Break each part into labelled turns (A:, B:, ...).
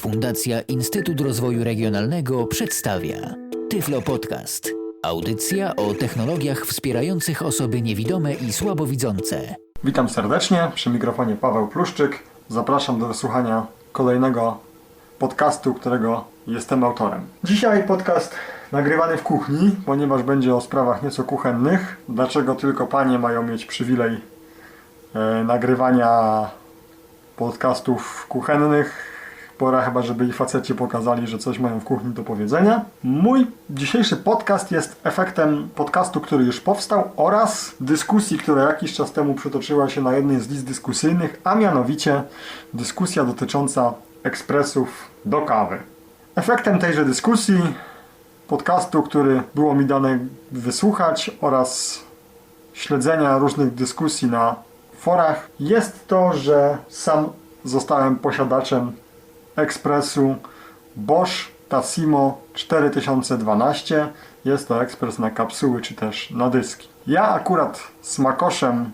A: Fundacja Instytut Rozwoju Regionalnego przedstawia Tyflo Podcast. Audycja o technologiach wspierających osoby niewidome i słabowidzące.
B: Witam serdecznie, przy mikrofonie Paweł Pluszczyk. Zapraszam do wysłuchania kolejnego podcastu, którego jestem autorem. Dzisiaj podcast nagrywany w kuchni, ponieważ będzie o sprawach nieco kuchennych. Dlaczego tylko panie mają mieć przywilej e, nagrywania podcastów kuchennych? Pora chyba, żeby i faceci pokazali, że coś mają w kuchni do powiedzenia. Mój dzisiejszy podcast jest efektem podcastu, który już powstał oraz dyskusji, która jakiś czas temu przytoczyła się na jednej z list dyskusyjnych, a mianowicie dyskusja dotycząca ekspresów do kawy. Efektem tejże dyskusji, podcastu, który było mi dane wysłuchać oraz śledzenia różnych dyskusji na forach, jest to, że sam zostałem posiadaczem ekspresu Bosch Tassimo 4012. Jest to ekspres na kapsuły czy też na dyski. Ja akurat smakoszem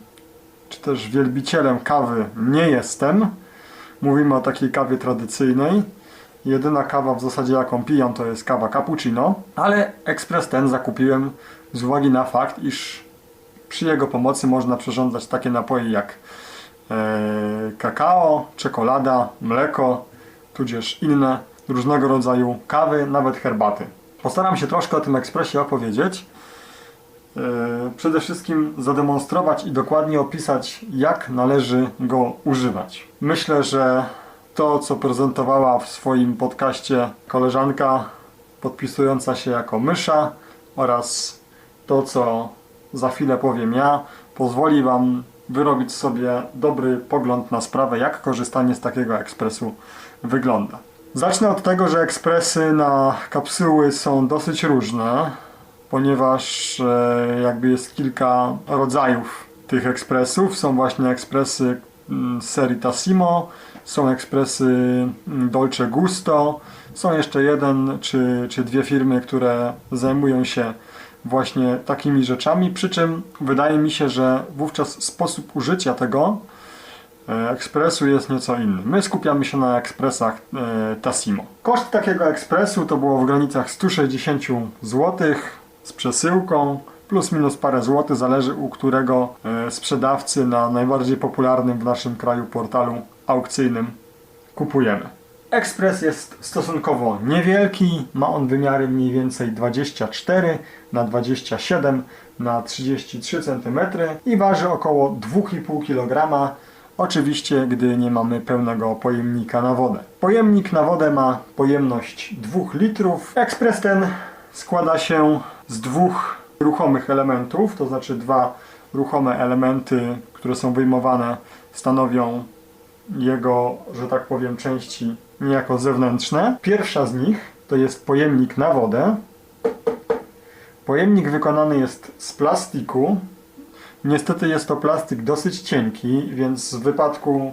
B: czy też wielbicielem kawy nie jestem. Mówimy o takiej kawie tradycyjnej. Jedyna kawa w zasadzie jaką pijam to jest kawa cappuccino, ale ekspres ten zakupiłem z uwagi na fakt, iż przy jego pomocy można przyrządzać takie napoje jak e, kakao, czekolada, mleko, tudzież inne różnego rodzaju kawy, nawet herbaty. Postaram się troszkę o tym ekspresie opowiedzieć. E, Przede wszystkim zademonstrować i dokładnie opisać, jak należy go używać. Myślę, że to, co prezentowała w swoim podcaście koleżanka podpisująca się jako mysza oraz to, co za chwilę powiem ja, pozwoli Wam wyrobić sobie dobry pogląd na sprawę, jak korzystanie z takiego ekspresu wygląda. Zacznę od tego, że ekspresy na kapsuły są dosyć różne, ponieważ e, jakby jest kilka rodzajów tych ekspresów. Są właśnie ekspresy mm, serii Tassimo, są ekspresy mm, Dolce Gusto, są jeszcze jeden czy, czy dwie firmy, które zajmują się właśnie takimi rzeczami, przy czym wydaje mi się, że wówczas sposób użycia tego ekspresu jest nieco inny. My skupiamy się na ekspresach e, Tassimo. Koszt takiego ekspresu to było w granicach 160 zł z przesyłką, plus minus parę złotych, zależy u którego e, sprzedawcy na najbardziej popularnym w naszym kraju portalu aukcyjnym kupujemy. Ekspres jest stosunkowo niewielki, ma on wymiary mniej więcej 24 na 27 na 33 cm i waży około 2,5 kg. Oczywiście, gdy nie mamy pełnego pojemnika na wodę. Pojemnik na wodę ma pojemność 2 litrów. Ekspres ten składa się z dwóch ruchomych elementów, to znaczy dwa ruchome elementy, które są wyjmowane, stanowią jego, że tak powiem, części niejako zewnętrzne. Pierwsza z nich to jest pojemnik na wodę. Pojemnik wykonany jest z plastiku. Niestety jest to plastik dosyć cienki, więc w wypadku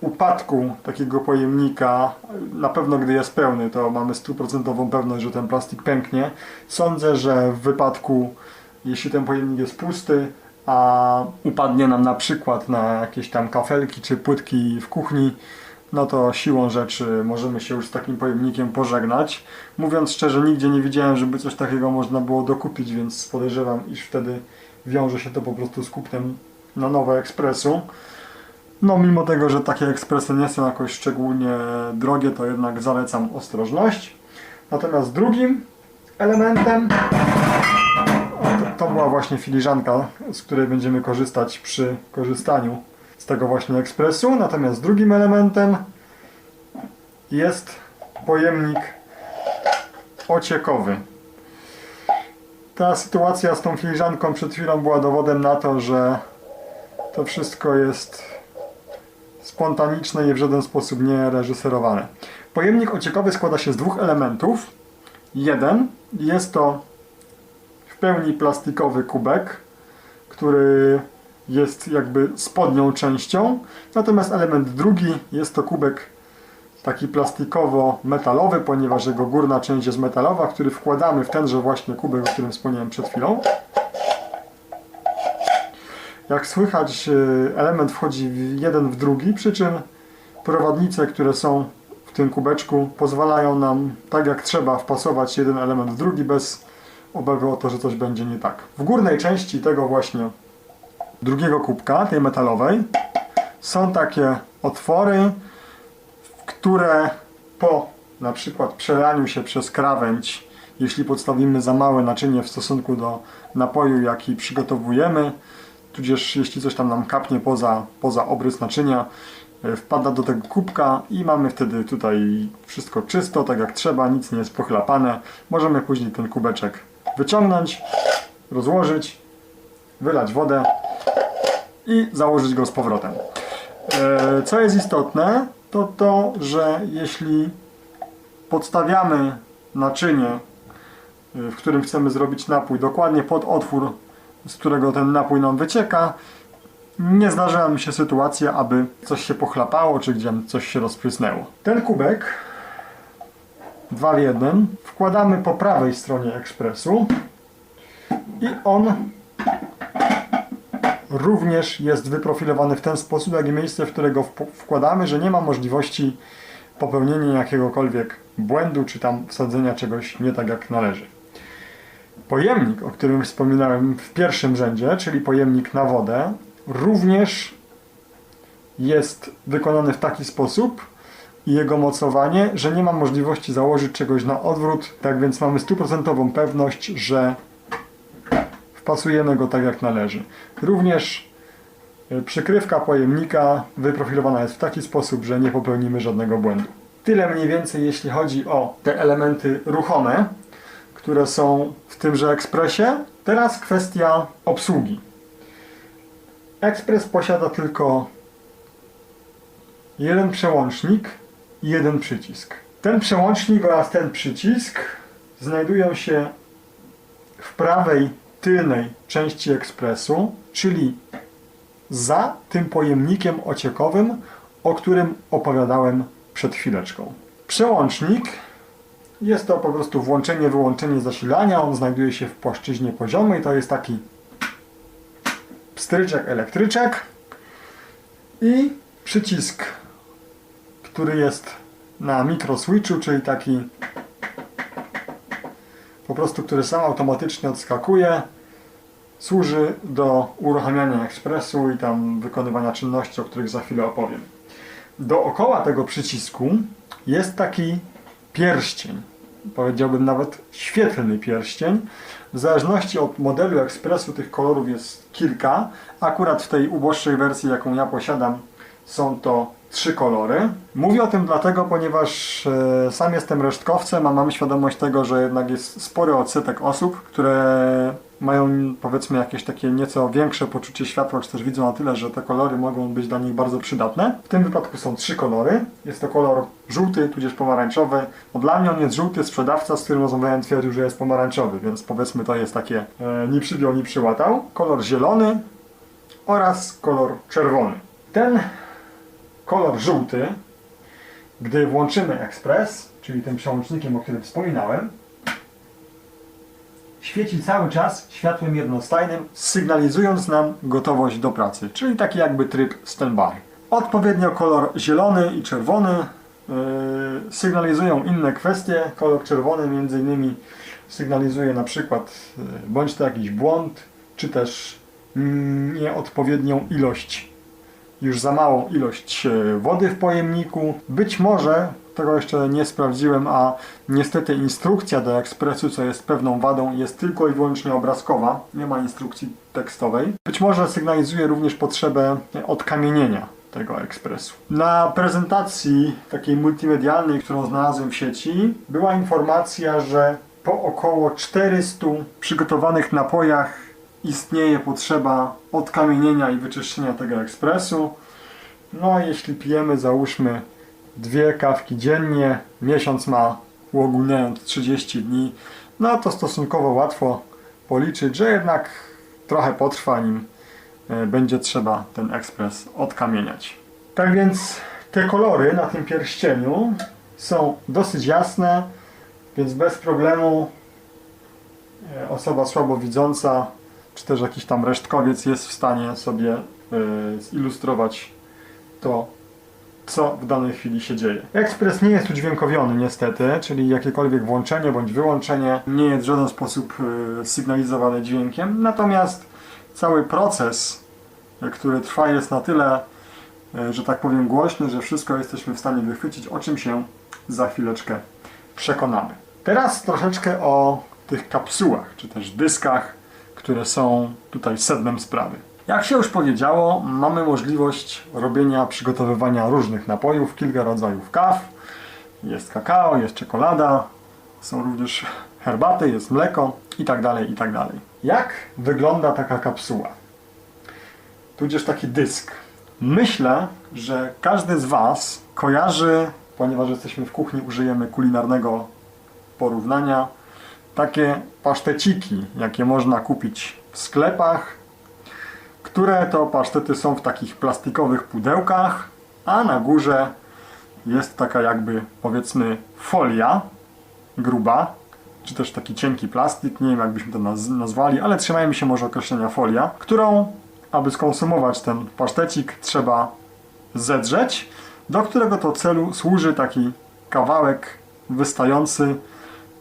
B: upadku takiego pojemnika, na pewno gdy jest pełny, to mamy stuprocentową pewność, że ten plastik pęknie. Sądzę, że w wypadku, jeśli ten pojemnik jest pusty, a upadnie nam na przykład na jakieś tam kafelki czy płytki w kuchni, no to siłą rzeczy możemy się już z takim pojemnikiem pożegnać. Mówiąc szczerze, nigdzie nie widziałem, żeby coś takiego można było dokupić, więc podejrzewam, iż wtedy wiąże się to po prostu z kupnem na nowe ekspresu. No mimo tego, że takie ekspresy nie są jakoś szczególnie drogie, to jednak zalecam ostrożność. Natomiast drugim elementem to, to była właśnie filiżanka, z której będziemy korzystać przy korzystaniu z tego właśnie ekspresu. Natomiast drugim elementem jest pojemnik ociekowy. Ta sytuacja z tą filiżanką przed chwilą była dowodem na to, że to wszystko jest spontaniczne i w żaden sposób nie reżyserowane. Pojemnik ociekowy składa się z dwóch elementów. Jeden jest to w pełni plastikowy kubek, który jest jakby spodnią częścią. Natomiast element drugi jest to kubek taki plastikowo-metalowy, ponieważ jego górna część jest metalowa, który wkładamy w tenże właśnie kubek, o którym wspomniałem przed chwilą. Jak słychać, y, element wchodzi jeden w drugi, przy czym prowadnice, które są w tym kubeczku pozwalają nam tak jak trzeba wpasować jeden element w drugi bez obawy o to, że coś będzie nie tak. W górnej części tego właśnie drugiego kubka, tej metalowej, są takie otwory, które po na przykład przelaniu się przez krawędź, jeśli podstawimy za małe naczynie w stosunku do napoju, jaki przygotowujemy, tudzież jeśli coś tam nam kapnie poza, poza obrys naczynia, e, wpada do tego kubka i mamy wtedy tutaj wszystko czysto, tak jak trzeba, nic nie jest pochlapane. Możemy później ten kubeczek wyciągnąć, rozłożyć, wylać wodę i założyć go z powrotem. E, Co jest istotne, to to, że jeśli podstawiamy naczynie, y, w którym chcemy zrobić napój, dokładnie pod otwór, z którego ten napój nam wycieka, nie zdarzyła mi się sytuacja, aby coś się pochlapało, czy gdzie coś się rozprysnęło. Ten kubek, dwa w jeden, wkładamy po prawej stronie ekspresu i on również jest wyprofilowany w ten sposób, jak i miejsce, w którego wkładamy, że nie ma możliwości popełnienia jakiegokolwiek błędu, czy tam wsadzenia czegoś nie tak jak należy. Pojemnik, o którym wspominałem w pierwszym rzędzie, czyli pojemnik na wodę, również jest wykonany w taki sposób i jego mocowanie, że nie ma możliwości założyć czegoś na odwrót, tak więc mamy stuprocentową pewność, że wpasujemy go tak jak należy. Również y, przykrywka pojemnika wyprofilowana jest w taki sposób, że nie popełnimy żadnego błędu. Tyle mniej więcej jeśli chodzi o te elementy ruchome, które są w tymże ekspresie. Teraz kwestia obsługi. Ekspres posiada tylko jeden przełącznik i jeden przycisk. Ten przełącznik oraz ten przycisk znajdują się w prawej tylnej części ekspresu, czyli za tym pojemnikiem ociekowym, o którym opowiadałem przed chwileczką. Przełącznik jest to po prostu włączenie, wyłączenie zasilania. On znajduje się w płaszczyźnie poziomej. To jest taki pstryczek, elektryczek i przycisk, który jest na mikroswitchu, czyli taki po prostu, który sam automatycznie odskakuje, służy do uruchamiania ekspresu i tam wykonywania czynności, o których za chwilę opowiem. Dookoła tego przycisku jest taki pierścień, powiedziałbym nawet świetlny pierścień. W zależności od modelu ekspresu tych kolorów jest kilka. Akurat w tej uboższej wersji, jaką ja posiadam, są to trzy kolory. Mówię o tym dlatego, ponieważ e, sam jestem resztkowcem, a mam świadomość tego, że jednak jest spory odsetek osób, które mają powiedzmy jakieś takie nieco większe poczucie światła, czy też widzą na tyle, że te kolory mogą być dla nich bardzo przydatne. W tym wypadku są trzy kolory. Jest to kolor żółty, tudzież pomarańczowy. No dla mnie on jest żółty, sprzedawca, z którym rozmawiałem twierdził, że jest pomarańczowy, więc powiedzmy to jest takie e, ni przybiał, ni przyłatał. Kolor zielony oraz kolor czerwony. Ten kolor żółty, gdy włączymy ekspres, czyli tym przełącznikiem, o którym wspominałem, świeci cały czas światłem jednostajnym, sygnalizując nam gotowość do pracy, czyli taki jakby tryb standby. Odpowiednio kolor zielony i czerwony yy, sygnalizują inne kwestie. Kolor czerwony między innymi sygnalizuje na przykład yy, bądź to jakiś błąd, czy też mm, nieodpowiednią ilość już za małą ilość e, wody w pojemniku. Być może, tego jeszcze nie sprawdziłem, a niestety instrukcja do ekspresu, co jest pewną wadą, jest tylko i wyłącznie obrazkowa, nie ma instrukcji tekstowej. Być może sygnalizuje również potrzebę odkamienienia tego ekspresu. Na prezentacji takiej multimedialnej, którą znalazłem w sieci, była informacja, że po około 400 przygotowanych napojach istnieje potrzeba odkamienienia i wyczyszczenia tego ekspresu. No a jeśli pijemy załóżmy dwie kawki dziennie, miesiąc ma uogólniając 30 dni, no to stosunkowo łatwo policzyć, że jednak trochę potrwa nim e, będzie trzeba ten ekspres odkamieniać. Tak więc te kolory na tym pierścieniu są dosyć jasne, więc bez problemu e, osoba słabowidząca czy też jakiś tam resztkowiec jest w stanie sobie e, zilustrować to, co w danej chwili się dzieje. Ekspres nie jest udźwiękowiony niestety, czyli jakiekolwiek włączenie bądź wyłączenie nie jest w żaden sposób y, sygnalizowane dźwiękiem, natomiast cały proces, y, który trwa jest na tyle, że tak powiem głośny, że wszystko jesteśmy w stanie wychwycić, o czym się za chwileczkę przekonamy. Teraz troszeczkę o tych kapsułach, czy też dyskach, które są tutaj sednem sprawy. Jak się już powiedziało, mamy możliwość robienia, przygotowywania różnych napojów, kilka rodzajów kaw. Jest kakao, jest czekolada, są również herbaty, jest mleko i tak dalej, i tak. Jak wygląda taka kapsuła? Tudzież taki dysk. Myślę, że każdy z Was kojarzy, ponieważ jesteśmy w kuchni, użyjemy kulinarnego porównania, takie paszteciki, jakie można kupić w sklepach, które to pasztety są w takich plastikowych pudełkach, a na górze jest taka jakby powiedzmy folia gruba, czy też taki cienki plastik, nie wiem jak byśmy to naz- nazwali, ale trzymajmy się może określenia folia, którą, aby skonsumować ten pasztecik, trzeba zedrzeć, do którego to celu służy taki kawałek wystający,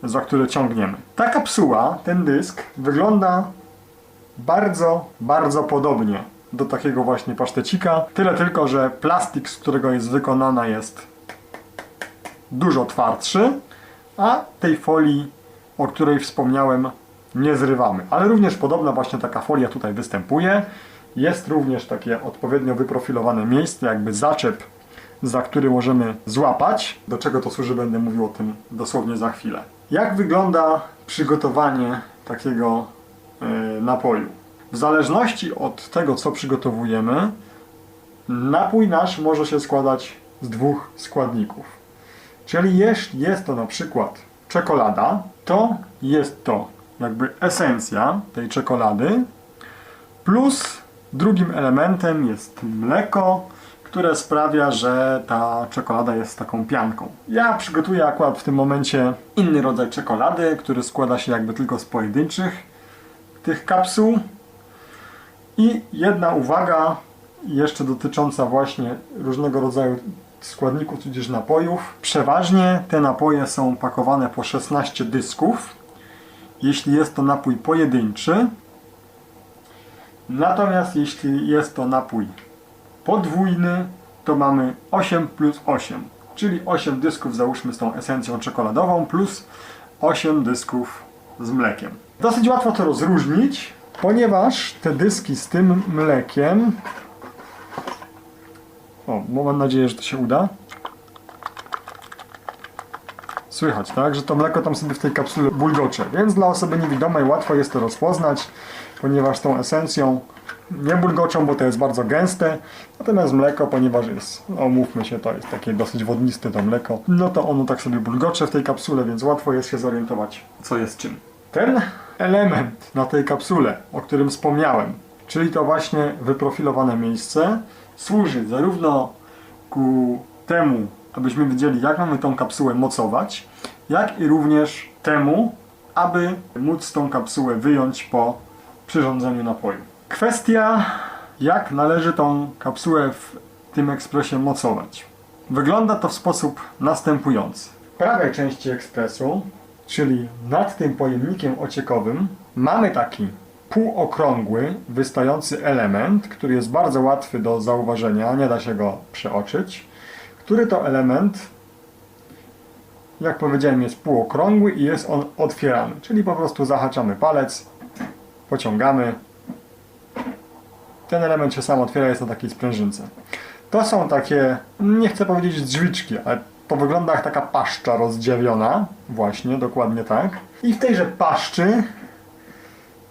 B: za który ciągniemy. Ta kapsuła, ten dysk, wygląda bardzo, bardzo podobnie do takiego właśnie pasztecika. Tyle tylko, że plastik, z którego jest wykonana jest dużo twardszy, a tej folii, o której wspomniałem, nie zrywamy. Ale również podobna właśnie taka folia tutaj występuje. Jest również takie odpowiednio wyprofilowane miejsce, jakby zaczep, za który możemy złapać. Do czego to służy, będę mówił o tym dosłownie za chwilę. Jak wygląda przygotowanie takiego y, napoju? W zależności od tego, co przygotowujemy, napój nasz może się składać z dwóch składników. Czyli jeśli jest to na przykład czekolada, to jest to jakby esencja tej czekolady, plus drugim elementem jest mleko, które sprawia, że ta czekolada jest taką pianką. Ja przygotuję akurat w tym momencie inny rodzaj czekolady, który składa się jakby tylko z pojedynczych tych kapsuł. I jedna uwaga jeszcze dotycząca właśnie różnego rodzaju składników tudzież napojów. Przeważnie te napoje są pakowane po 16 dysków, jeśli jest to napój pojedynczy. Natomiast jeśli jest to napój podwójny, to mamy 8 plus 8, czyli 8 dysków załóżmy z tą esencją czekoladową plus 8 dysków z mlekiem. Dosyć łatwo to rozróżnić, ponieważ te dyski z tym mlekiem o, mam nadzieję, że to się uda. Słychać, tak? Że to mleko tam sobie w tej kapsule bulgocze, więc dla osoby niewidomej łatwo jest to rozpoznać, ponieważ tą esencją nie bulgoczą, bo to jest bardzo gęste, natomiast mleko, ponieważ jest, no mówmy się, to jest takie dosyć wodniste to mleko, no to ono tak sobie bulgocze w tej kapsule, więc łatwo jest się zorientować, co jest czym. Ten element na tej kapsule, o którym wspomniałem, czyli to właśnie wyprofilowane miejsce, służy zarówno ku temu, abyśmy wiedzieli, jak mamy tą kapsułę mocować, jak i również temu, aby móc tą kapsułę wyjąć po przyrządzeniu napoju. Kwestia, jak należy tą kapsułę w tym ekspresie mocować. Wygląda to w sposób następujący. W prawej części ekspresu, czyli nad tym pojemnikiem ociekowym, mamy taki półokrągły, wystający element, który jest bardzo łatwy do zauważenia, nie da się go przeoczyć, który to element, jak powiedziałem, jest półokrągły i jest on otwierany, czyli po prostu zahaczamy palec, pociągamy, ten element się sam otwiera, jest na takiej sprężynce. To są takie, nie chcę powiedzieć drzwiczki, ale to wygląda jak taka paszcza rozdziawiona, właśnie, dokładnie tak. I w tejże paszczy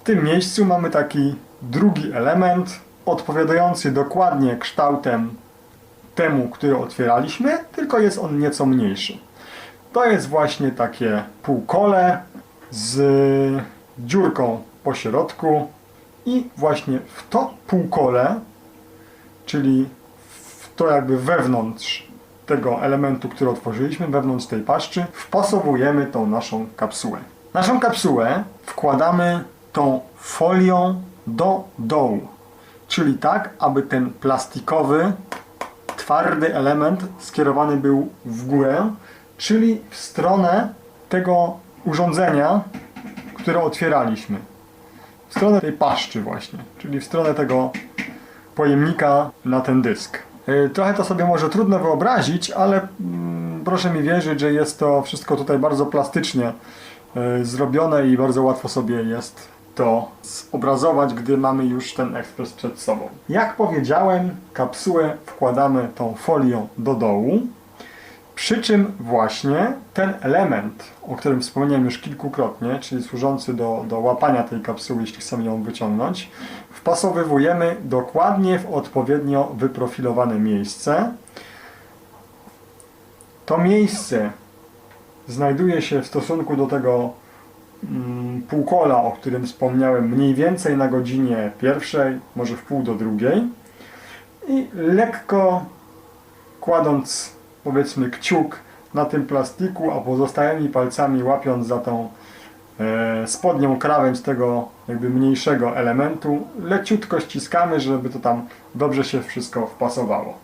B: w tym miejscu mamy taki drugi element, odpowiadający dokładnie kształtem temu, który otwieraliśmy, tylko jest on nieco mniejszy. To jest właśnie takie półkole z dziurką po środku i właśnie w to półkole, czyli w to jakby wewnątrz tego elementu, który otworzyliśmy, wewnątrz tej paszczy, wpasowujemy tą naszą kapsułę. Naszą kapsułę wkładamy tą folią do dołu, czyli tak, aby ten plastikowy, twardy element skierowany był w górę, czyli w stronę tego urządzenia, które otwieraliśmy. W stronę tej paszczy właśnie, czyli w stronę tego pojemnika na ten dysk. Yy, Trochę to sobie może trudno wyobrazić, ale mm, proszę mi wierzyć, że jest to wszystko tutaj bardzo plastycznie yy, zrobione i bardzo łatwo sobie jest to zobrazować, gdy mamy już ten ekspres przed sobą. Jak powiedziałem, kapsułę wkładamy tą folią do dołu, przy czym właśnie ten element, o którym wspomniałem już kilkukrotnie, czyli służący do, do łapania tej kapsuły, jeśli chcemy ją wyciągnąć, wpasowywujemy dokładnie w odpowiednio wyprofilowane miejsce. To miejsce znajduje się w stosunku do tego mm, półkola, o którym wspomniałem, mniej więcej na godzinie pierwszej, może w pół do drugiej. I lekko kładąc powiedzmy kciuk na tym plastiku, a pozostałymi palcami łapiąc za tą e, spodnią krawędź tego jakby mniejszego elementu, leciutko ściskamy, żeby to tam dobrze się wszystko wpasowało.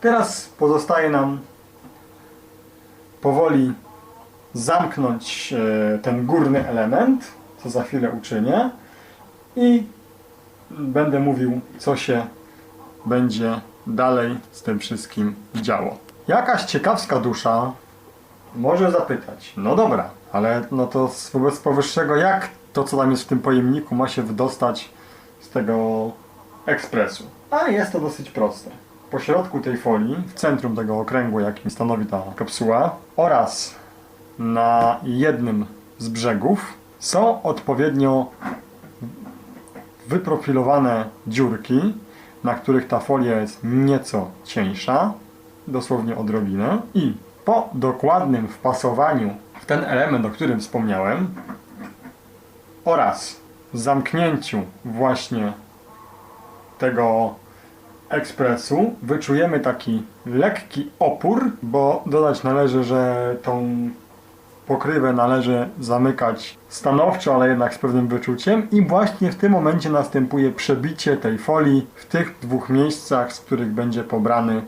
B: Teraz pozostaje nam powoli zamknąć e, ten górny element, co za chwilę uczynię i będę mówił, co się będzie dalej z tym wszystkim działo. Jakaś ciekawska dusza może zapytać, no dobra, ale no to wobec powyższego, jak to, co tam jest w tym pojemniku, ma się wydostać z tego ekspresu? A jest to dosyć proste. Po środku tej folii, w centrum tego okręgu, jakim stanowi ta kapsuła, oraz na jednym z brzegów są odpowiednio wyprofilowane dziurki, na których ta folia jest nieco cieńsza, dosłownie odrobinę, i po dokładnym wpasowaniu w ten element, o którym wspomniałem, oraz zamknięciu właśnie tego ekspresu, wyczujemy taki lekki opór, bo dodać należy, że tą pokrywę należy zamykać stanowczo, ale jednak z pewnym wyczuciem i właśnie w tym momencie następuje przebicie tej folii w tych dwóch miejscach, z których będzie pobrany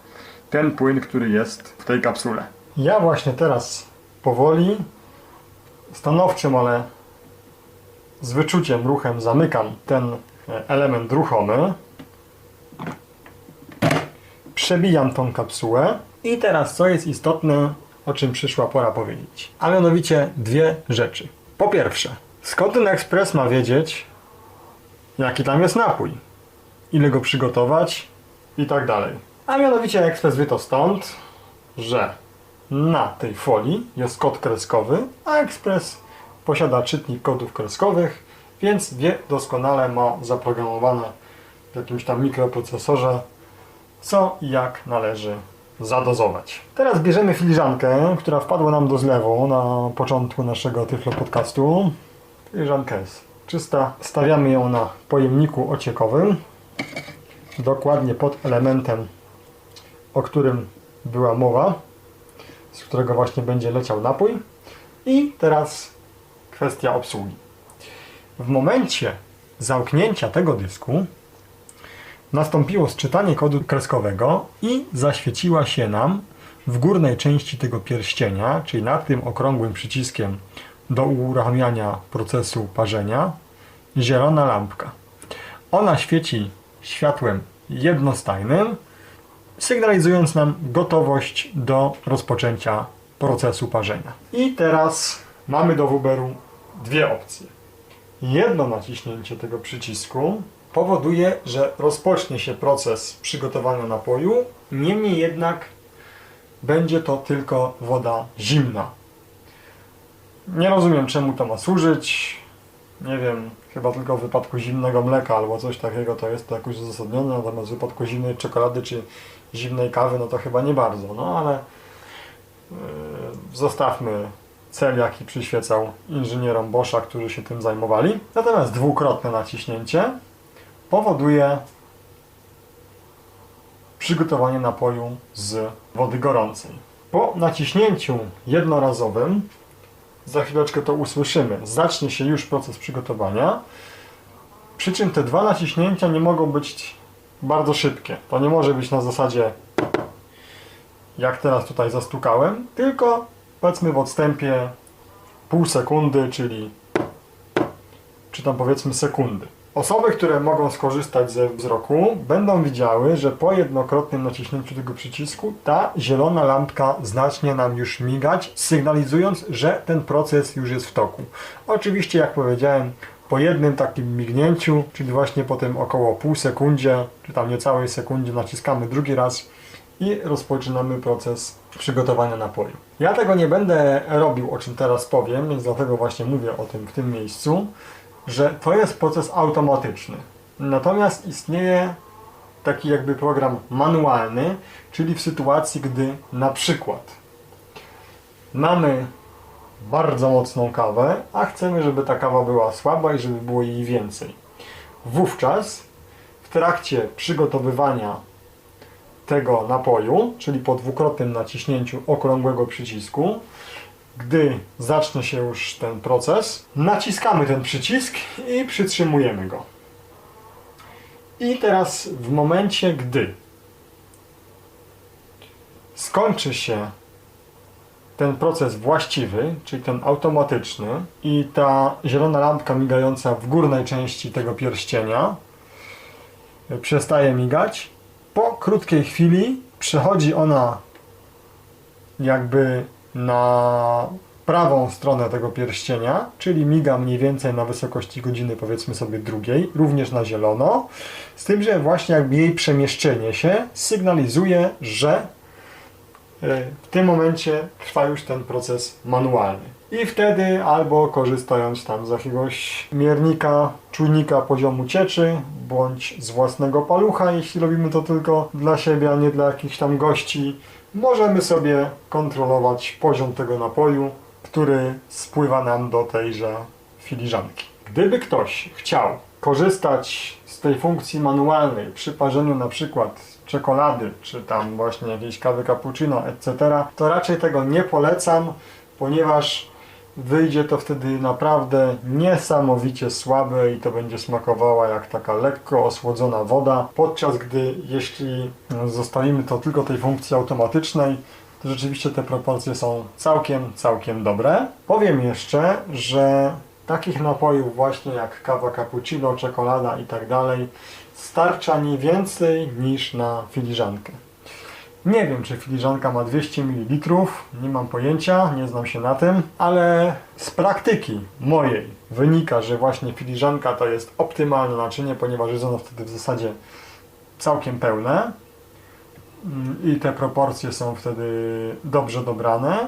B: ten płyn, który jest w tej kapsule. Ja właśnie teraz powoli, stanowczym, ale z wyczuciem, ruchem zamykam ten e, element ruchomy. Przebijam tą kapsułę i teraz co jest istotne, o czym przyszła pora powiedzieć. A mianowicie dwie rzeczy. Po pierwsze, skąd ten ekspres ma wiedzieć, jaki tam jest napój, ile go przygotować i tak dalej. A mianowicie ekspres wie to stąd, że na tej folii jest kod kreskowy, a ekspres posiada czytnik kodów kreskowych, więc wie doskonale, ma zaprogramowane w jakimś tam mikroprocesorze, co i jak należy zadozować. Teraz bierzemy filiżankę, która wpadła nam do zlewu na początku naszego Tyflo podcastu. Filiżanka jest czysta. Stawiamy ją na pojemniku ociekowym, dokładnie pod elementem, o którym była mowa, z którego właśnie będzie leciał napój. I teraz kwestia obsługi. W momencie zamknięcia tego dysku nastąpiło sczytanie kodu kreskowego i zaświeciła się nam w górnej części tego pierścienia, czyli nad tym okrągłym przyciskiem do uruchamiania procesu parzenia, zielona lampka. Ona świeci światłem jednostajnym, sygnalizując nam gotowość do rozpoczęcia procesu parzenia. I teraz mamy do wyboru dwie opcje. Jedno naciśnięcie tego przycisku powoduje, że rozpocznie się proces przygotowania napoju, niemniej jednak będzie to tylko woda zimna. Nie rozumiem, czemu to ma służyć. Nie wiem, chyba tylko w wypadku zimnego mleka albo coś takiego to jest to jakoś uzasadnione, natomiast w wypadku zimnej czekolady czy zimnej kawy, no to chyba nie bardzo. No ale yy, zostawmy cel, jaki przyświecał inżynierom Boscha, którzy się tym zajmowali. Natomiast dwukrotne naciśnięcie powoduje przygotowanie napoju z wody gorącej. Po naciśnięciu jednorazowym, za chwileczkę to usłyszymy, zacznie się już proces przygotowania. Przy czym te dwa naciśnięcia nie mogą być bardzo szybkie. To nie może być na zasadzie jak teraz tutaj zastukałem, tylko powiedzmy w odstępie pół sekundy, czyli czy tam powiedzmy sekundy. Osoby, które mogą skorzystać ze wzroku, będą widziały, że po jednokrotnym naciśnięciu tego przycisku ta zielona lampka zacznie nam już migać, sygnalizując, że ten proces już jest w toku. Oczywiście, jak powiedziałem, po jednym takim mignięciu, czyli właśnie po tym około pół sekundzie, czy tam niecałej sekundzie naciskamy drugi raz i rozpoczynamy proces przygotowania napoju. Ja tego nie będę robił, o czym teraz powiem, więc dlatego właśnie mówię o tym w tym miejscu, że to jest proces automatyczny. Natomiast istnieje taki jakby program manualny, czyli w sytuacji, gdy na przykład mamy bardzo mocną kawę, a chcemy, żeby ta kawa była słaba i żeby było jej więcej. Wówczas w trakcie przygotowywania tego napoju, czyli po dwukrotnym naciśnięciu okrągłego przycisku, gdy zacznie się już ten proces, naciskamy ten przycisk i przytrzymujemy go. I teraz w momencie, gdy skończy się ten proces właściwy, czyli ten automatyczny i ta zielona lampka migająca w górnej części tego pierścienia y, przestaje migać, po krótkiej chwili przechodzi ona jakby na prawą stronę tego pierścienia, czyli miga mniej więcej na wysokości godziny powiedzmy sobie drugiej, również na zielono, z tym, że właśnie jakby jej przemieszczenie się sygnalizuje, że e, w tym momencie trwa już ten proces manualny. I wtedy albo korzystając tam z jakiegoś miernika, czujnika poziomu cieczy, bądź z własnego palucha, jeśli robimy to tylko dla siebie, a nie dla jakichś tam gości, możemy sobie kontrolować poziom tego napoju, który spływa nam do tejże filiżanki. Gdyby ktoś chciał korzystać z tej funkcji manualnej przy parzeniu na przykład czekolady, czy tam właśnie jakiejś kawy cappuccino, etc., to raczej tego nie polecam, ponieważ wyjdzie to wtedy naprawdę niesamowicie słabe i to będzie smakowała jak taka lekko osłodzona woda, podczas gdy jeśli zostawimy to tylko tej funkcji automatycznej, to rzeczywiście te proporcje są całkiem, całkiem dobre. Powiem jeszcze, że takich napojów właśnie jak kawa cappuccino, czekolada i tak dalej starcza nie więcej niż na filiżankę. Nie wiem, czy filiżanka ma 200 ml, nie mam pojęcia, nie znam się na tym, ale z praktyki mojej wynika, że właśnie filiżanka to jest optymalne naczynie, ponieważ jest ono wtedy w zasadzie całkiem pełne Mm, i te proporcje są wtedy dobrze dobrane.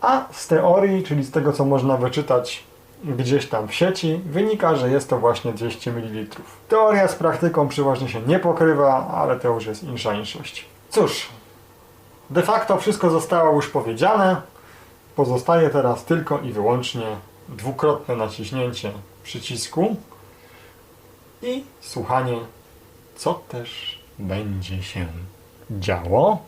B: A z teorii, czyli z tego co można wyczytać gdzieś tam w sieci, wynika, że jest to właśnie 200 ml. Teoria z praktyką przeważnie się nie pokrywa, ale to już jest insza inszość. Cóż, de facto wszystko zostało już powiedziane. Pozostaje teraz tylko i wyłącznie dwukrotne naciśnięcie przycisku i słuchanie, co też będzie się działo.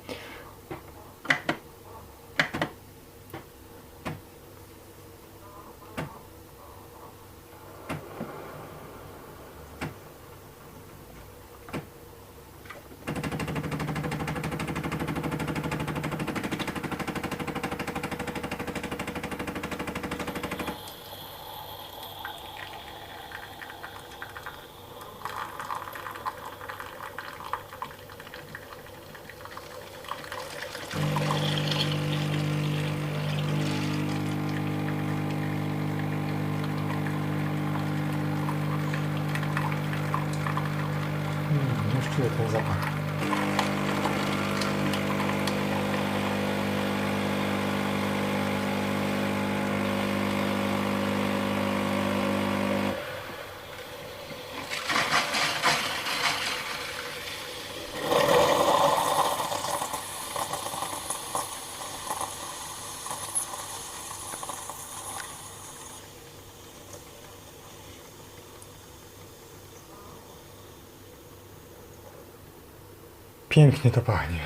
B: Pięknie to pachnie.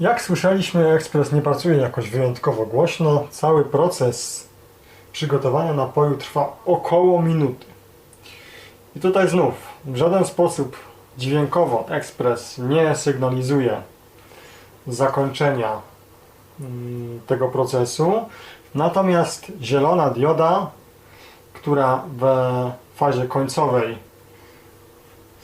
B: Jak słyszeliśmy, ekspres nie pracuje jakoś wyjątkowo głośno. Cały proces przygotowania napoju trwa około minuty. I tutaj znów w żaden sposób dźwiękowo ekspres nie sygnalizuje zakończenia mm, tego procesu. Natomiast zielona dioda, która w fazie końcowej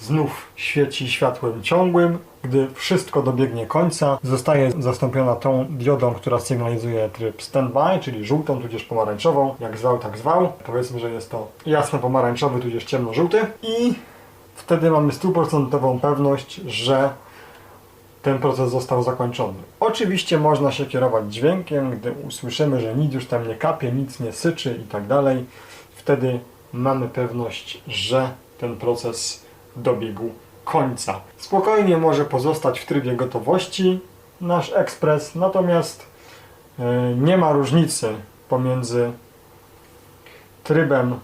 B: znów świeci światłem ciągłym, gdy wszystko dobiegnie końca, zostaje zastąpiona tą diodą, która sygnalizuje tryb standby, czyli żółtą, tudzież pomarańczową, jak zwał, tak zwał. Powiedzmy, że jest to jasno pomarańczowy, tudzież ciemno-żółty i wtedy mamy stuprocentową pewność, że ten proces został zakończony. Oczywiście można się kierować dźwiękiem, gdy usłyszymy, że nic już tam nie kapie, nic nie syczy i tak dalej. Wtedy mamy pewność, że ten proces dobiegł końca. Spokojnie może pozostać w trybie gotowości nasz ekspres, natomiast e, nie ma różnicy pomiędzy trybem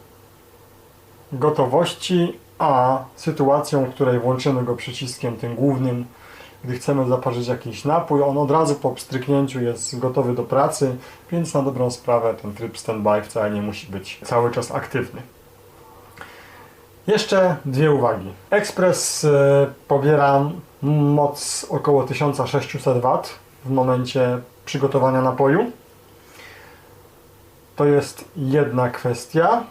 B: gotowości a sytuacją, w której włączymy go przyciskiem tym głównym, gdy chcemy zaparzyć jakiś napój, on od razu po pstryknięciu jest gotowy do pracy, więc na dobrą sprawę ten tryb standby wcale nie musi być cały czas aktywny. Jeszcze dwie uwagi. Ekspres y, pobiera moc około 1600 W w momencie przygotowania napoju. To jest jedna kwestia.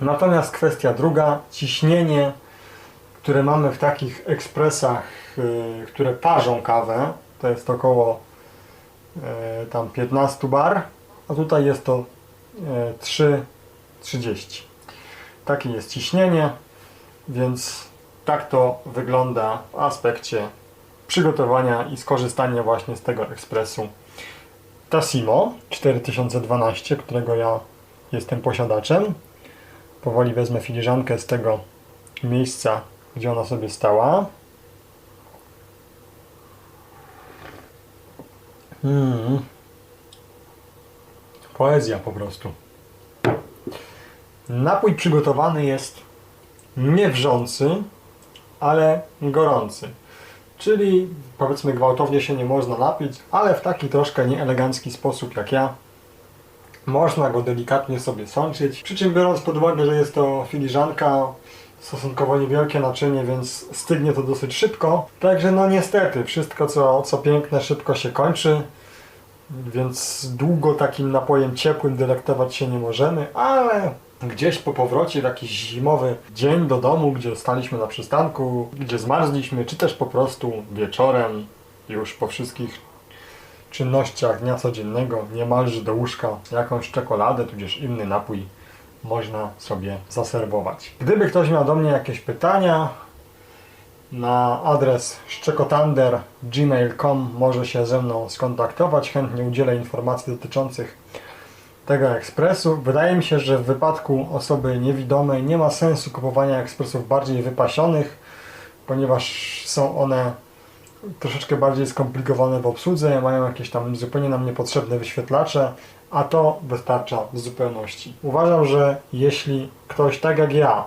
B: Natomiast kwestia druga, ciśnienie, które mamy w takich ekspresach, y, które parzą kawę, to jest około y, tam 15 bar, a tutaj jest to 3 30. Takie jest ciśnienie, więc tak to wygląda w aspekcie przygotowania i skorzystania właśnie z tego ekspresu Tassimo 4012, którego ja jestem posiadaczem. Powoli wezmę filiżankę z tego miejsca, gdzie ona sobie stała. Hmm. Poezja po prostu. Napój przygotowany jest nie wrzący, ale gorący. Czyli powiedzmy gwałtownie się nie można napić, ale w taki troszkę nieelegancki sposób jak ja można go delikatnie sobie sączyć. Przy czym biorąc pod uwagę, że jest to filiżanka, stosunkowo niewielkie naczynie, więc stygnie to dosyć szybko. Także no niestety, wszystko co, co piękne szybko się kończy, więc długo takim napojem ciepłym delektować się nie możemy, ale gdzieś po powrocie w jakiś zimowy dzień do domu, gdzie staliśmy na przystanku, gdzie zmarzliśmy, czy też po prostu wieczorem, już po wszystkich czynnościach dnia codziennego, niemalże do łóżka, jakąś czekoladę, tudzież inny napój można sobie zaserwować. Gdyby ktoś miał do mnie jakieś pytania, na adres szczekotander.gmail.com może się ze mną skontaktować. Chętnie udzielę informacji dotyczących tego ekspresu. Wydaje mi się, że w wypadku osoby niewidomej nie ma sensu kupowania ekspresów bardziej wypasionych, ponieważ są one troszeczkę bardziej skomplikowane w obsłudze, mają jakieś tam zupełnie nam niepotrzebne wyświetlacze, a to wystarcza w zupełności. Uważam, że jeśli ktoś tak jak ja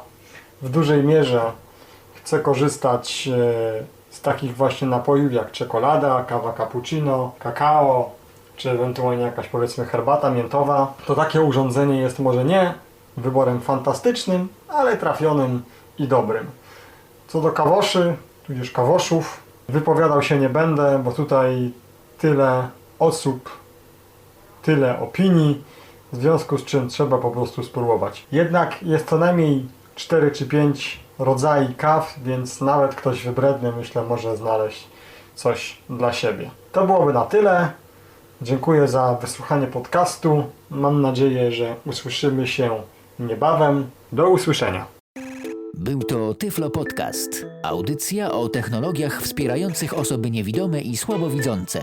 B: w dużej mierze chce korzystać e, z takich właśnie napojów jak czekolada, kawa cappuccino, kakao, czy ewentualnie jakaś powiedzmy herbata miętowa, to takie urządzenie jest może nie wyborem fantastycznym, ale trafionym i dobrym. Co do kawoszy, tudzież kawoszów, wypowiadał się nie będę, bo tutaj tyle osób, tyle opinii, w związku z czym trzeba po prostu spróbować. Jednak jest co najmniej 4 czy 5 rodzajów kaw, więc nawet ktoś wybredny myślę może znaleźć coś dla siebie. To byłoby na tyle. Dziękuję za wysłuchanie podcastu. Mam nadzieję, że usłyszymy się niebawem. Do usłyszenia.
A: Był to Tyflo Podcast. Audycja o technologiach wspierających osoby niewidome i słabowidzące.